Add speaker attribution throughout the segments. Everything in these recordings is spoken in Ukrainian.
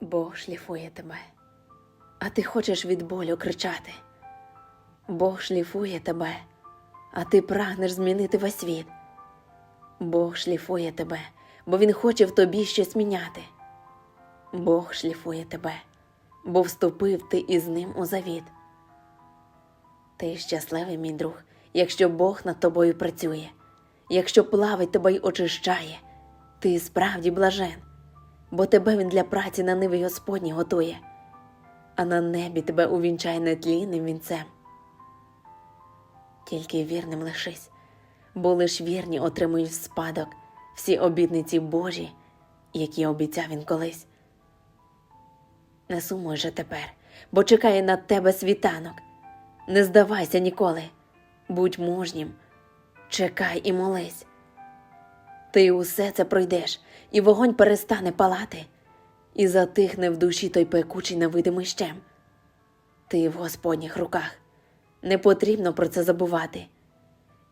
Speaker 1: Бог шліфує тебе, а ти хочеш від болю кричати. Бог шліфує тебе, а ти прагнеш змінити весь світ. Бог шліфує тебе, бо Він хоче в тобі щось міняти. Бог шліфує тебе, бо вступив ти із ним у завіт. Ти щасливий, мій друг, якщо Бог над тобою працює, якщо плавить тебе й очищає, ти справді блажен, бо тебе він для праці на ниві Господній готує, а на небі тебе увінчає нетлінним вінцем. Тільки вірним лишись, бо лиш вірні отримують в спадок всі обітниці Божі, які обіцяв він колись. Не сумуй же тепер, бо чекає на тебе світанок. Не здавайся ніколи, будь мужнім, чекай і молись. Ти усе це пройдеш, і вогонь перестане палати, і затихне в душі той пекучий невидимий щем. Ти в Господніх руках, не потрібно про це забувати.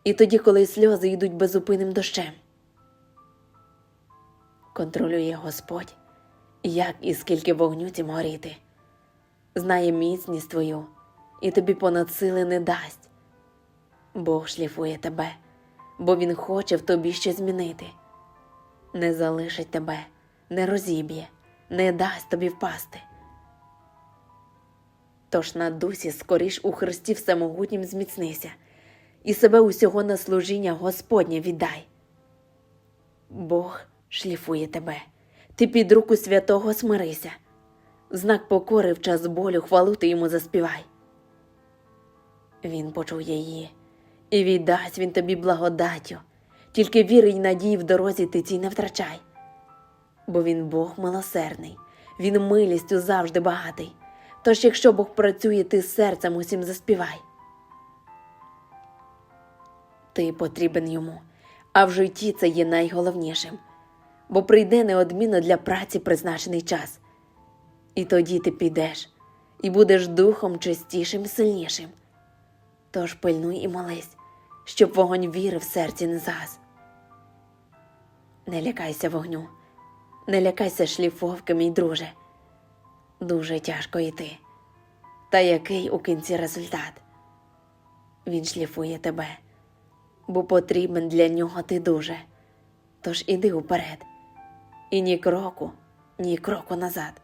Speaker 1: І тоді, коли сльози йдуть безупинним дощем. Контролює Господь, як і скільки вогню цім горіти, знає міцність твою і тобі понад сили не дасть. Бог шліфує тебе, бо Він хоче в тобі щось змінити. Не залишить тебе, не розіб'є, не дасть тобі впасти. Тож на дусі скоріш у Христі Всемогутнім зміцнися і себе усього на служіння Господнє віддай. Бог шліфує тебе, ти під руку святого смирися, знак покори в час болю хвалу ти йому заспівай. Він почує її, і віддасть він тобі благодаттю, тільки віри й надії в дорозі ти цій не втрачай. Бо він Бог милосердний, він милістю завжди багатий. Тож, якщо Бог працює, ти серцем усім заспівай. Ти потрібен йому, а в житті це є найголовнішим, бо прийде неодмінно для праці призначений час. І тоді ти підеш і будеш духом чистішим сильнішим. Тож пильнуй і молись, щоб вогонь віри в серці не згас. Не лякайся вогню, не лякайся шліфовки, мій друже. Дуже тяжко йти. Та який у кінці результат? Він шліфує тебе, бо потрібен для нього ти дуже. Тож іди уперед, і ні кроку, ні кроку назад.